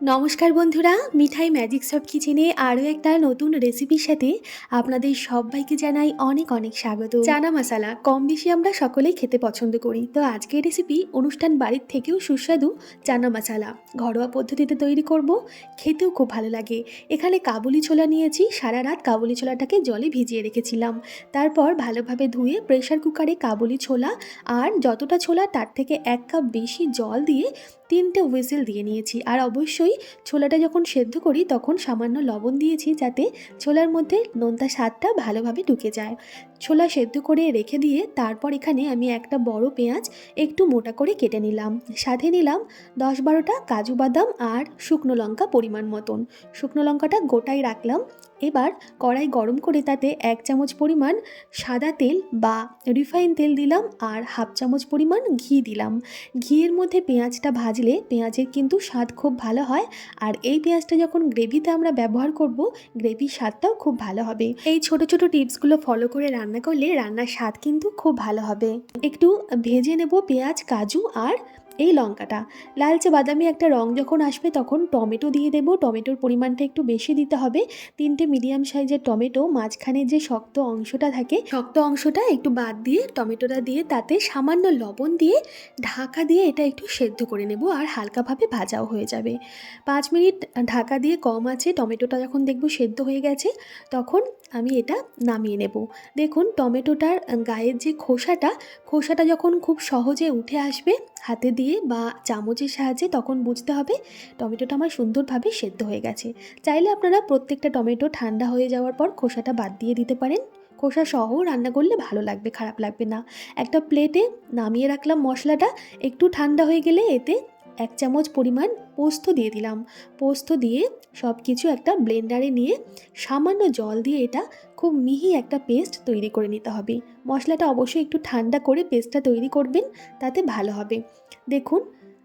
নমস্কার বন্ধুরা, মিঠাই ম্যাজিক সব কিচেনে আরও একটা নতুন রেসিপির সাথে আপনাদের সবাইকে জানাই অনেক অনেক স্বাগত। চানা মশালা, কম বেশি আমরা সকলেই খেতে পছন্দ করি। তো আজকের রেসিপি অনুষ্ঠান বাড়ির থেকেও সুস্বাদু চানা মশালা। ঘরোয়া পদ্ধতিতে তৈরি করব, খেতেও খুব ভালো লাগে। এখানে কাবুলি ছোলা নিয়েছি, সারা রাত কাবুলি ছোলাটাকে জলে ভিজিয়ে রেখেছিলাম। তারপর ভালোভাবে ধুয়ে প্রেশার কুকারে কাবুলি ছোলা আর যতটা ছোলা তার থেকে এক কাপ বেশি জল দিয়ে তিনটে হুইসেল দিয়ে নিয়েছি। আর অবশ্যই ছোলাটা যখন সেদ্ধ করি, তখন সামান্য লবণ দিয়েছি যাতে ছোলার মধ্যে নোনতা স্বাদটা ভালোভাবে ঢুকে যায়। ছোলা সেদ্ধ করে রেখে দিয়ে তারপর এখানে আমি একটা বড় পেঁয়াজ একটু মোটা করে কেটে নিলাম। সাথে নিলাম দশ বারোটা কাজু বাদাম আর শুকনো লঙ্কা পরিমাণ মতন। শুকনো লঙ্কাটা গোটাই রাখলাম। এবার কড়াই গরম করে তাতে এক চামচ পরিমাণ সাদা তেল বা রিফাইন তেল দিলাম আর হাফ চামচ পরিমাণ ঘি দিলাম। ঘিয়ের মধ্যে পেঁয়াজটা ভাজলে পেঁয়াজের কিন্তু স্বাদ খুব ভালো হয় আর এই পেঁয়াজটা যখন গ্রেভিতে আমরা ব্যবহার করব, গ্রেভির স্বাদটাও খুব ভালো হবে। এই ছোট ছোট টিপসগুলো ফলো করে রান্না করলে রান্নার স্বাদ কিন্তু খুব ভালো হবে। একটু ভেজে নেব পেঁয়াজ কাজু আর এই লঙ্কাটা। লালচে বাদামি একটা রং যখন আসবে তখন টমেটো দিয়ে দেবো। টমেটোর পরিমাণটা একটু বেশি দিতে হবে। তিনটে মিডিয়াম সাইজের টমেটো, মাঝখানে যে শক্ত অংশটা থাকে, শক্ত অংশটা একটু বাদ দিয়ে, টমেটোটা দিয়ে তাতে সামান্য লবণ দিয়ে ঢাকা দিয়ে এটা একটু সেদ্ধ করে নেব আর হালকাভাবে ভাজাও হয়ে যাবে। পাঁচ মিনিট ঢাকা দিয়ে কম আছে, টমেটোটা যখন দেখব সেদ্ধ হয়ে গেছে, তখন আমি এটা নামিয়ে নেব। দেখুন, টমেটোটার গায়ের যে খোসাটা খোসাটা যখন খুব সহজে উঠে আসবে, হাতে দিয়ে বা চামচের সাহায্যে তখন বুঝতে হবে টমেটোটা আমার সুন্দরভাবে সেদ্ধ হয়ে গেছে। চাইলে আপনারা প্রত্যেকটা টমেটো ঠান্ডা হয়ে যাওয়ার পর খোসাটা বাদ দিয়ে দিতে পারেন। খোসা সহ রান্না করলে ভালো লাগবে, খারাপ লাগবে না। একটা প্লেটে নামিয়ে রাখলাম মশলাটা, একটু ঠান্ডা হয়ে গেলে এতে এক চামচ পরিমাণ পোস্ত দিয়ে দিলাম। পোস্ত দিয়ে সব কিছু একটা ব্লেন্ডারে নিয়ে সামান্য জল দিয়ে এটা খুব মিহি একটা পেস্ট তৈরি করে নিতে হবে। মশলাটা অবশ্যই একটু ঠান্ডা করে পেস্টটা তৈরি করবেন, তাতে ভালো হবে। দেখুন,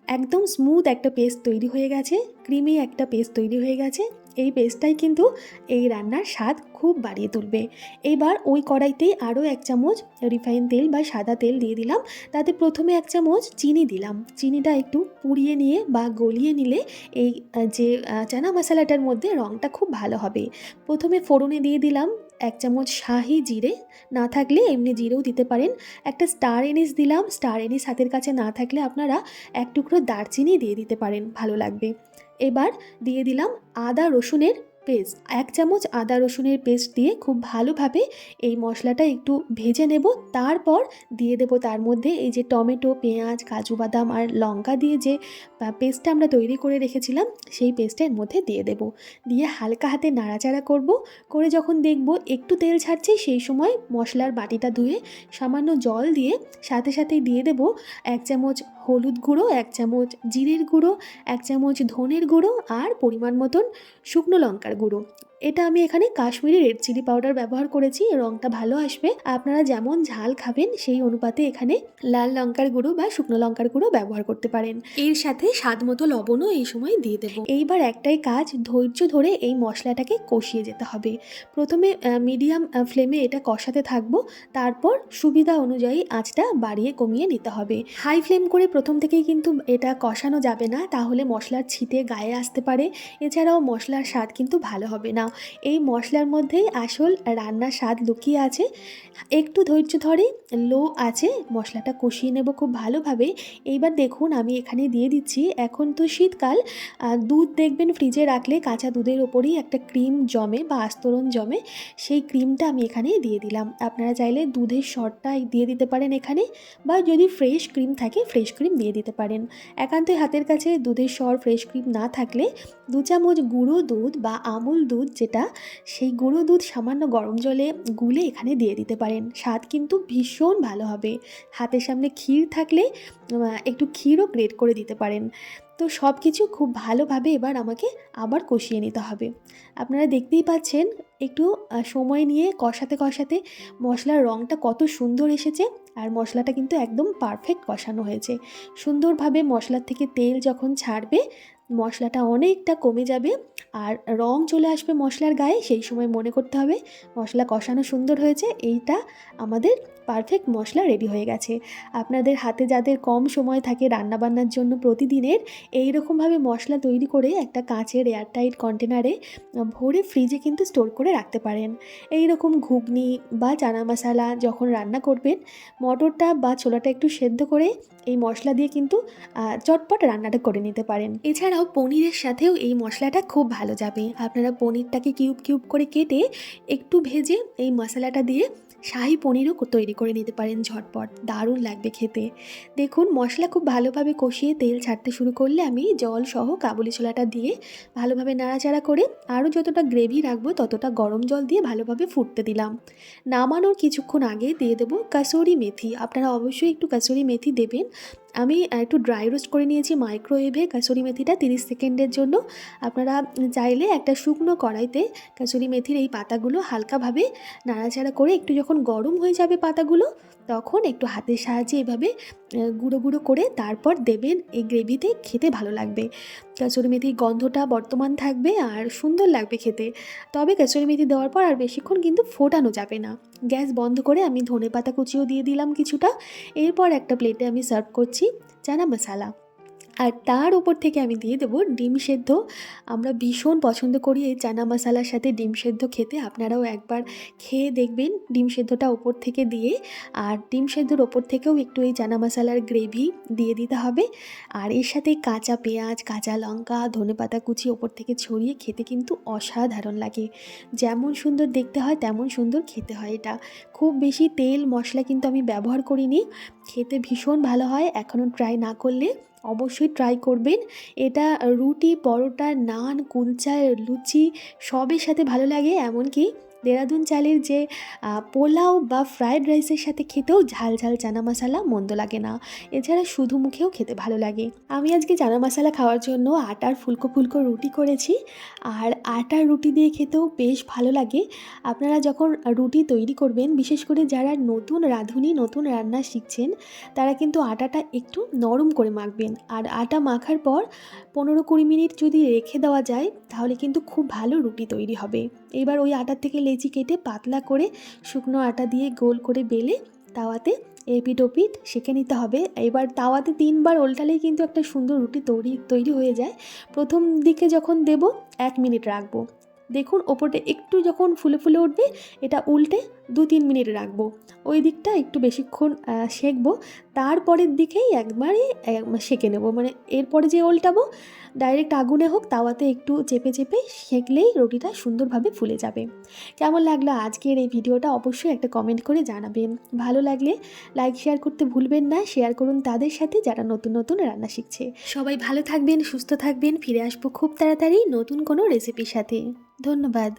একদম স্মুথ একটা পেস্ট তৈরি হয়ে গেছে ক্রিমি একটা পেস্ট তৈরি হয়ে গেছে। এই পেস্টটাই কিন্তু এই রান্নার স্বাদ খুব বাড়িয়ে তুলবে। এবার ওই কড়াইতেই আরও এক চামচ রিফাইন তেল বা সাদা তেল দিয়ে দিলাম। তাতে প্রথমে এক চামচ চিনি দিলাম। চিনিটা একটু পুড়িয়ে নিয়ে বা গলিয়ে নিলে এই যে চানা মশলাটার মধ্যে রঙটা খুব ভালো হবে। প্রথমে ফোড়নে দিয়ে দিলাম এক চামচ শাহি জিরে। না থাকলে এমনি জিরেও দিতে পারেন। একটা স্টার এনিস দিলাম। স্টার এনিস হাতের কাছে না থাকলে আপনারা এক টুকরো দারচিনি দিয়ে দিতে পারেন। ভালো লাগবে। এবার দিয়ে দিলাম আদা রসুনের পেস্ট। এক চামচ আদা রসুনের পেস্ট দিয়ে খুব ভালোভাবে এই মশলাটা একটু ভেজে নেব। তারপর দিয়ে দেব তার মধ্যে এই যে টমেটো, পেঁয়াজ, কাজু বাদাম আর লঙ্কা দিয়ে যে পেস্টটা আমরা তৈরি করে রেখেছিলাম, সেই পেস্টটা এর মধ্যে দিয়ে দেব। দিয়ে হালকা হাতে নাড়াচাড়া করব। করে যখন দেখব একটু তেল ছাড়ছে, সেই সময় মশলার বাটিটা ধুয়ে সামান্য জল দিয়ে সাথে সাথেই দিয়ে দেব। এক চামচ হলুদ গুঁড়ো, এক চামচ জিরের গুঁড়ো, এক চামচ ধনের গুঁড়ো আর পরিমাণ মতন শুকনো লঙ্কার গুঁড়ো। এটা আমি এখানে কাশ্মীরি রেড চিলি পাউডার ব্যবহার করেছি রঙটা ভালো আসবে। আপনারা যেমন ঝাল খাবেন, সেই অনুপাতে এখানে লাল লঙ্কার গুঁড়ো বা শুকনো লঙ্কার গুঁড়ো ব্যবহার করতে পারেন। এর সাথে স্বাদ মতো লবণও এই সময় দিয়ে দেবো। এইবার একটাই কাজ, ধৈর্য ধরে এই মশলাটাকে কষিয়ে যেতে হবে। প্রথমে মিডিয়াম ফ্লেমে এটা কষাতে থাকব। তারপর সুবিধা অনুযায়ী আঁচটা বাড়িয়ে কমিয়ে নিতে হবে। হাই ফ্লেম করে প্রথম থেকেই কিন্তু এটা কষানো যাবে না, তাহলে মশলার ছিটে গায়ে আসতে পারে। এছাড়াও মশলার স্বাদ কিন্তু ভালো হবে না। এই মশলার মধ্যেই আসল রান্নার স্বাদ লুকিয়ে আছে। একটু ধৈর্য ধরে লো আছে, মশলাটা কষিয়ে নেব খুব ভালোভাবে। এইবার দেখুন, আমি এখানে দিয়ে দিচ্ছি, এখন তো শীতকাল দুধ দেখবেন ফ্রিজে রাখলে কাঁচা দুধের ওপরেই একটা ক্রিম জমে বা আস্তরণ জমে, সেই ক্রিমটা আমি এখানে দিয়ে দিলাম। আপনারা চাইলে দুধের শটটা দিয়ে দিতে পারেন এখানে, বা যদি ফ্রেশ ক্রিম থাকে, ফ্রেশ ক্রিম দিয়ে দিতে পারেন। একান্তই হাতের কাছে দুধের স্বর ফ্রেশ ক্রিম না থাকলে দু চামচ গুঁড়ো দুধ বা আমুল দুধ যেটা সেই গুঁড়ো দুধ সামান্য গরম জলে গুলে এখানে দিয়ে দিতে পারেন। স্বাদ কিন্তু ভীষণ ভালো হবে। হাতের সামনে ক্ষীর থাকলে একটু ক্ষীরও গ্রেট করে দিতে পারেন। তো সব কিছু খুব ভালোভাবে এবার আমাকে আবার কষিয়ে নিতে হবে। আপনারা দেখতেই পাচ্ছেন, একটু সময় নিয়ে কষাতে কষাতে মশলার রঙটা কত সুন্দর এসেছে আর মশলাটা কিন্তু একদম পারফেক্ট কষানো হয়েছে। সুন্দরভাবে মশলার থেকে তেল যখন ছাড়বে মশলাটা অনেকটা কমে যাবে আর রং চলে আসবে মশলার গায়ে, সেই সময় মনে করতে হবে মশলা কষানো সুন্দর হয়েছে, এইটা আমাদের পারফেক্ট মশলা রেডি হয়ে গেছে। আপনাদের হাতে যাদের কম সময় থাকে রান্নাবান্নার জন্য প্রতিদিনের এই রকমভাবে মশলা তৈরি করে একটা কাঁচের এয়ারটাইট কন্টেনারে ভরে ফ্রিজে কিন্তু স্টোর করে রাখতে পারেন। এই রকম ঘুগনি বা চানা মশালা যখন রান্না করবেন, মটরটা বা ছোলাটা একটু সেদ্ধ করে এই মশলা দিয়ে কিন্তু চটপট রান্নাটা করে নিতে পারেন। এছাড়াও পনিরের সাথেও এই মশলাটা খুব ভালো যাবে। আপনারা পনিরটাকে কিউব কিউব করে কেটে একটু ভেজে এই মশলাটা দিয়ে শাহি পনিরও তৈরি করে নিতে পারেন ঝটপট। দারুণ লাগবে খেতে। দেখুন, মশলা খুব ভালোভাবে কষিয়ে তেল ছাড়তে শুরু করলে আমি জল সহ কাবুলি ছোলাটা দিয়ে ভালোভাবে নাড়াচাড়া করে আরও যতটা গ্রেভি রাখব ততটা গরম জল দিয়ে ভালোভাবে ফুটতে দিলাম। নামানোর কিছুক্ষণ আগে দিয়ে দেবো কাসুরি মেথি। আপনারা অবশ্যই একটু কাসুরি মেথি দেবেন। আমি একটু ড্রাই রোস্ট করে নিয়েছি মাইক্রোওয়েভে কাসুরি মেথিটা তিরিশ সেকেন্ডের জন্য। আপনারা চাইলে একটা শুকনো কড়াইতে কাসুরি মেথির এই পাতাগুলো হালকাভাবে নাড়াচাড়া করে একটু যখন গরম হয়ে যাবে পাতাগুলো, তখন একটু হাতের সাহায্যে এভাবে গুঁড়ো গুঁড়ো করে তারপর দেবেন এই গ্রেভিতে খেতে ভালো লাগবে। কাসুরি মেথির গন্ধটা বর্তমান থাকবে আর সুন্দর লাগবে খেতে। তবে কাসুরি মেথি দেওয়ার পর আর বেশিক্ষণ কিন্তু ফোটানো যাবে না। গ্যাস বন্ধ করে আমি ধনে পাতা কুচিও দিয়ে দিলাম কিছুটা। এরপর একটা প্লেটে আমি সার্ভ করছি। চানা মশালা। আর তার উপর থেকে আমি দিয়ে দেবো ডিম সেদ্ধ। আমরা ভীষণ পছন্দ করি এই চানা মশালার সাথে ডিম সেদ্ধ খেতে। আপনারাও একবার খেয়ে দেখবেন ডিম সেদ্ধটা ওপর থেকে দিয়ে। আর ডিম সেদ্ধর ওপর থেকেও একটু এই চানা মশালার গ্রেভি দিয়ে দিতে হবে। আর এর সাথে কাঁচা পেঁয়াজ, কাঁচা লঙ্কা ধনেপাতা কুচি ওপর থেকে ছড়িয়ে খেতে কিন্তু অসাধারণ লাগে। যেমন সুন্দর দেখতে হয়, তেমন সুন্দর খেতে হয় এটা। খুব বেশি তেল মশলা কিন্তু আমি ব্যবহার করিনি। খেতে ভীষণ ভালো হয়, এখনও ট্রাই না করলে অবশ্যই ট্রাই করবেন। এটা রুটি পরোটা নান কুলচা লুচি সবের সাথে ভালো লাগে এমনকি দেরাদুন চালের যে পোলাও বা ফ্রায়েড রাইসের সাথে খেতেও ঝাল ঝাল চানা মশালা মন্দ লাগে না। এছাড়া শুধু মুখেও খেতে ভালো লাগে। আমি আজকে চানা মশলা খাওয়ার জন্য আটার ফুলকো ফুলকো রুটি করেছি। আর আটার রুটি দিয়ে খেতেও বেশ ভালো লাগে। আপনারা যখন রুটি তৈরি করবেন, বিশেষ করে যারা নতুন রাঁধুনি, নতুন রান্না শিখছেন, তারা কিন্তু আটাটা একটু নরম করে মাখবেন। আর আটা মাখার পর পনেরো কুড়ি মিনিট যদি রেখে দেওয়া যায়, তাহলে কিন্তু খুব ভালো রুটি তৈরি হবে। এবার ওই আটার থেকে লেচি কেটে পাতলা করে শুকনো আটা দিয়ে গোল করে বেলে তাওয়াতে এপিট ওপিট সেঁকে নিতে হবে। এবার তাওয়াতে তিনবার ওল্টালেই কিন্তু একটা সুন্দর রুটি তৈরি তৈরি হয়ে যায়। প্রথম দিকে যখন দেব, এক মিনিট রাখব। দেখুন, ওপরটা একটু যখন ফুলে ফুলে উঠবে, এটা উল্টে দু তিন মিনিট রাখব। ওই দিকটা একটু বেশিক্ষণ সেঁকবো। তারপরের দিকেই একবারে সেঁকে নেব। মানে এরপরে যে উল্টাবো ডাইরেক্ট আগুনে হোক, তাওয়াতে একটু চেপে চেপে সেঁকলেই রুটিটা সুন্দরভাবে ফুলে যাবে। কেমন লাগল আজকের এই ভিডিওটা অবশ্যই একটা কমেন্ট করে জানাবেন। ভালো লাগলে লাইক শেয়ার করতে ভুলবেন না। শেয়ার করুন তাদের সাথে যারা নতুন নতুন রান্না শিখছে। সবাই ভালো থাকবেন, সুস্থ থাকবেন। ফিরে আসব খুব তাড়াতাড়ি নতুন কোনো রেসিপির সাথে। ধন্যবাদ।